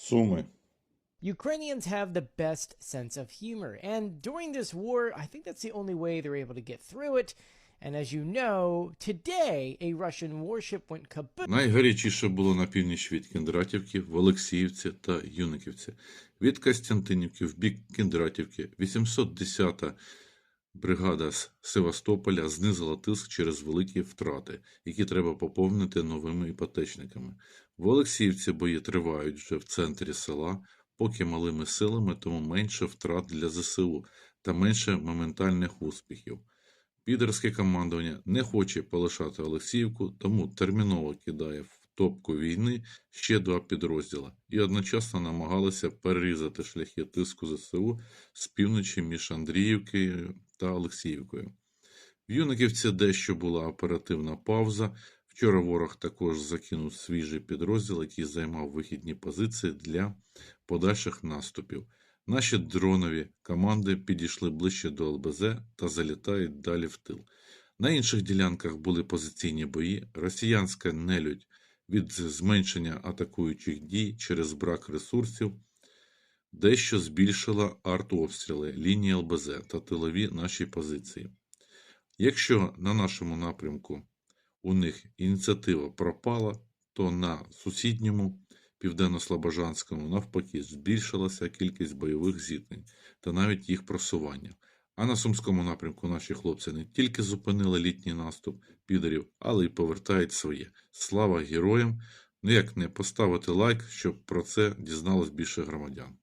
Суми. Ukrainians have the best sense of humor, and during this war, I think that's the only way they're able to get through it. And as you know, today a Russian warship went kaboom. Найгарячіше було на північ від Кіндратівки, в Олексіївці та Юниківці. Від Костянтинівки в бік Кіндратівки 810-та бригада з Севастополя знизила тиск через великі втрати, які треба поповнити новими іпотечниками. В Олексіївці бої тривають вже в центрі села, поки малими силами, тому менше втрат для ЗСУ та менше моментальних успіхів. Підерське командування не хоче полишати Олексіївку, тому терміново кидає в топку війни ще два підрозділи і одночасно намагалися перерізати шляхи тиску ЗСУ з півночі між Андріївкою та Олексіївкою. В Юниківці дещо була оперативна пауза. Вчора ворог також закинув свіжий підрозділ, який займав вихідні позиції для подальших наступів. Наші дронові команди підійшли ближче до ЛБЗ та залітають далі в тил. На інших ділянках були позиційні бої. Росіянська нелюдь від зменшення атакуючих дій через брак ресурсів дещо збільшила артобстріли лінії ЛБЗ та тилові наші позиції. Якщо на нашому напрямку у них ініціатива пропала, то на сусідньому південно-слобожанському навпаки збільшилася кількість бойових зіткнень та навіть їх просування. А на сумському напрямку наші хлопці не тільки зупинили літній наступ підерів, але й повертають своє. Слава героям! Ну як не поставити лайк, щоб про це дізналось більше громадян.